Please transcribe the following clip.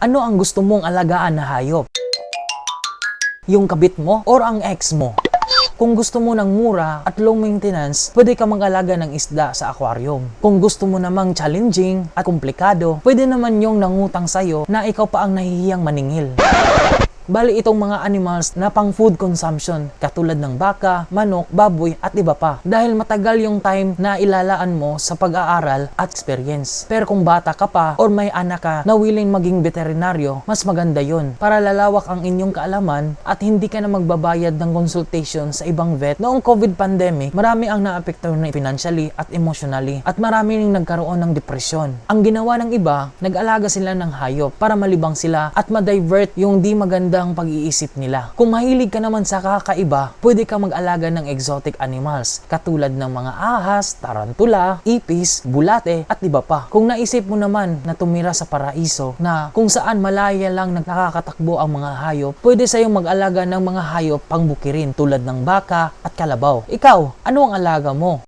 Ano ang gusto mong alagaan na hayop? Yung kabit mo or ang ex mo? Kung gusto mo ng mura at low maintenance, pwede ka mag-alaga ng isda sa aquarium. Kung gusto mo namang challenging at komplikado, pwede naman yung nangutang sa'yo na ikaw pa ang nahihiyang maningil. Bali itong mga animals na pang food consumption katulad ng baka, manok, baboy at iba pa. Dahil matagal yung time na ilalaan mo sa pag-aaral at experience. Pero kung bata ka pa or may anak ka na willing maging veterinaryo, mas maganda yon para lalawak ang inyong kaalaman at hindi ka na magbabayad ng consultation sa ibang vet. Noong COVID pandemic, marami ang naapektuhan na financially at emotionally at marami ring nagkaroon ng depresyon. Ang ginawa ng iba, nag-alaga sila ng hayop para malibang sila at ma-divert yung di magandang pag-iisip nila. Kung mahilig ka naman sa kakaiba, pwede ka mag-alaga ng exotic animals katulad ng mga ahas, tarantula, ipis, bulate at iba pa. Kung naisip mo naman na tumira sa paraiso na kung saan malaya lang nakakatakbo ang mga hayop, pwede sa'yong mag-alaga ng mga hayop pangbukirin tulad ng baka at kalabaw. Ikaw, ano ang alaga mo?